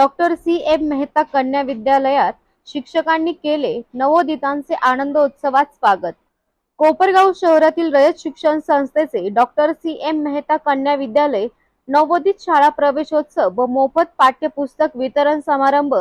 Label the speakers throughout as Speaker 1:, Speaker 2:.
Speaker 1: Doctor C M Mehta कन्या विद्यालयात शिक्षकांनी केले नवोदितांचे आनंदोत्सवात स्वागत. कोपरगाव शहरातील रयत शिक्षण संस्थेचे डॉक्टर सी एम मेहता कन्या विद्यालय नवोदित शाळा प्रवेशोत्सव व मोफत पाठ्यपुस्तक वितरण समारंभ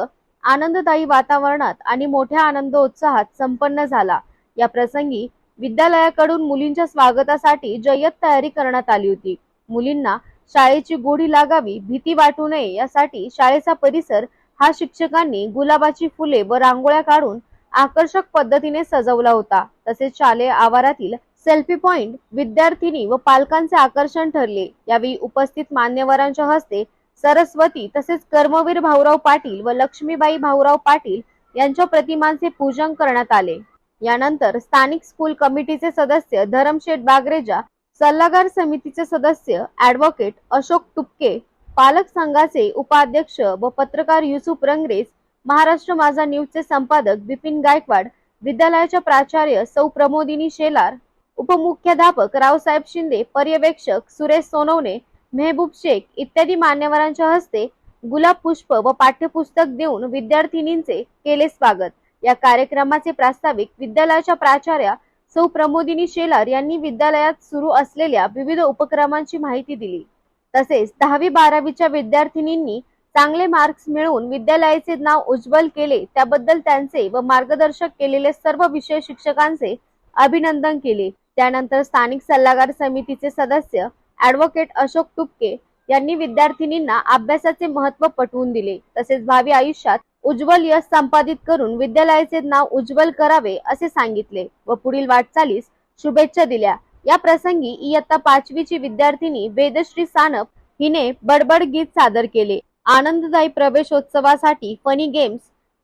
Speaker 1: आनंददायी वातावरणात आणि मोठ्या आनंदोत्साहात संपन्न झाला. या प्रसंगी विद्यालयाकडून मुलींच्या स्वागतासाठी जय्यत तयारी करण्यात आली होती. मुलींना शाळेची गोडी लागावी भीती वाटू नये यासाठी शाळेचा परिसर हा शिक्षकांनी गुलाबाची फुले व रांगोळ्या काढून आकर्षक पद्धतीने सजवला होता. तसेच शालेय आवारातील सेल्फी पॉइंट विद्यार्थिनी व पालकांचे आकर्षण ठरले. यावेळी उपस्थित मान्यवरांच्या हस्ते सरस्वती तसेच कर्मवीर भाऊराव पाटील व लक्ष्मीबाई भाऊराव पाटील यांच्या प्रतिमांचे पूजन करण्यात आले. यानंतर स्थानिक स्कूल कमिटीचे सदस्य धरमशेठ बागरेजा सल्लागार समितीचे सदस्य ऍडव्होकेट अशोक टुपके पालक संघाचे उपाध्यक्ष व पत्रकार युसुफ रंगरेस महाराष्ट्र माझा न्यूजचे संपादक बिपिन गायकवाड विद्यालयाच्या प्राचार्य सौ प्रमोदिनी शेलार उपमुख्याध्यापक रावसाहेब शिंदे पर्यवेक्षक सुरेश सोनवणे मेहबूब शेख इत्यादी मान्यवरांच्या हस्ते गुलाब पुष्प व पाठ्यपुस्तक देऊन विद्यार्थिनींचे केले स्वागत. या कार्यक्रमाचे प्रास्ताविक विद्यालयाच्या प्राचार्या सौ प्रमोदिनी शेलार यांनी विद्यालयात सुरू असलेल्या विविध उपक्रमांची माहिती दिली. तसेच दहावी बारावीच्या विद्यार्थिनींनी चांगले मार्क्स मिळवून विद्यालयाचे नाव उज्ज्वल केले त्याबद्दल त्यांचे व मार्गदर्शक केलेले सर्व विषय शिक्षकांचे अभिनंदन केले. त्यानंतर स्थानिक सल्लागार समितीचे सदस्य ऍडव्होकेट अशोक तुपके यांनी विद्यार्थिनींना अभ्यासाचे महत्त्व पटवून दिले. तसेच भावी आयुष्यात उज्ज्वल यश संपादित करून विद्यालयाचे नाव उज्ज्वल करावे असे सांगितले व पुढील वाटचालीस शुभेच्छा दिल्या. या प्रसंगी इयत्ता पाचवीची विद्यार्थिनी वेदश्री सानप हिने बडबड गीत सादर केले. आनंददायी प्रवेशोत्सवासाठी फनी गेम्स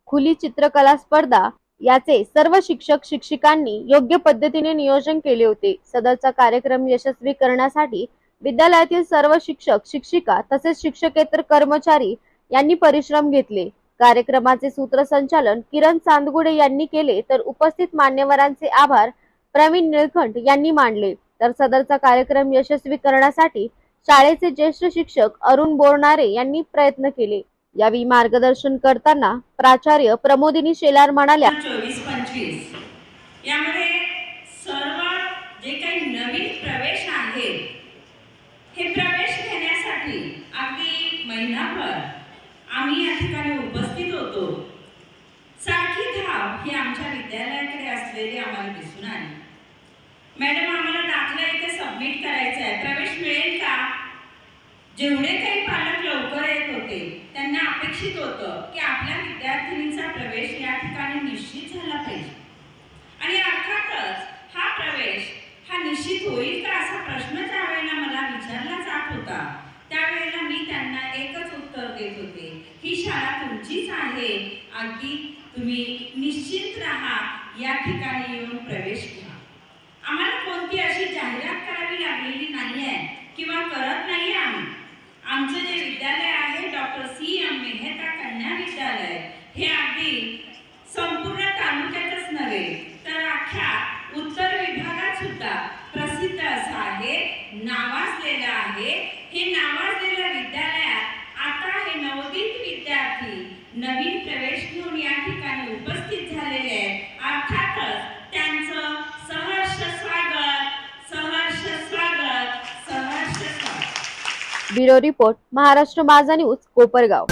Speaker 1: खुली चित्रकला स्पर्धा याचे सर्व शिक्षक शिक्षिकांनी योग्य पद्धतीने नियोजन केले होते. सदरचा कार्यक्रम यशस्वी करण्यासाठी विद्यालयातील सर्व शिक्षक शिक्षिका तसेच शिक्षकेतर कर्मचारी यांनी परिश्रम घेतले. कार्यक्रमाचे सूत्रसंचालन किरण चांदगुडे यांनी केले तर उपस्थित मान्यवरांचे आभार प्रवीण निळखंड यांनी मांडले तर सदरचा कार्यक्रम यशस्वी करण्यासाठी शाळेचे ज्येष्ठ शिक्षक अरुण बोरणारे यांनी प्रयत्न केले. यावेळी मार्गदर्शन करताना प्राचार्य प्रमोदिनी शेलार म्हणाल्या
Speaker 2: चोवीस पंचवीस. यामध्ये सर्व जे काही नवीन प्रवेश आहेत हे प्रवेश घेण्यासाठी अगदी महिनाभर आम्ही या ठिकाणी उपस्थित होतो. सारखी धाव ही आमच्या विद्यालयाकडे असलेली आम्हाला दिसून आली. मॅडम आम्हाला दाखला इथे सबमिट करायचा आहे. प्रवेश मिळेल का? जेवढे काही पालक लवकर येत होते त्यांना अपेक्षित होतं की आपल्या विद्यार्थिनींचा प्रवेश या ठिकाणी निश्चित झाला पाहिजे. आणि अर्थातच हा प्रवेश हा निश्चित होईल का असा प्रश्न ज्या वेळेला मला विचारला जात होता त्यावेळेला मी त्यांना एकच उत्तर देत होते ही शाळा तुमचीच आहे. अगदी तुम्ही निश्चित राहा. या ठिकाणी येऊन प्रवेश घ्या. आम्हाला कोणती अशी जाहिरात करावी लागलेली नाही आहे किंवा करत नाही आम्ही? आमचं जे विद्यालय आहे डॉक्टर सी एम मेहता कन्या विद्यालय हे अगदी संपूर्ण तालुक्यातच नव्हे तर अख्ख्या उत्तर विभागात सुद्धा प्रसिद्ध असं आहे नावाजलेलं आहे हे नावाजलेल्या विद्यालयात आता हे नवोदित विद्यार्थी नवीन प्रवेश घेऊन या ठिकाणी उपस्थित झालेले आहेत अर्थातच त्यांचं सहर्ष स्वागत सहर्ष स्वागत सहर्ष स्वागत
Speaker 1: ब्युरो रिपोर्ट महाराष्ट्र माझा न्यूज कोपरगाव.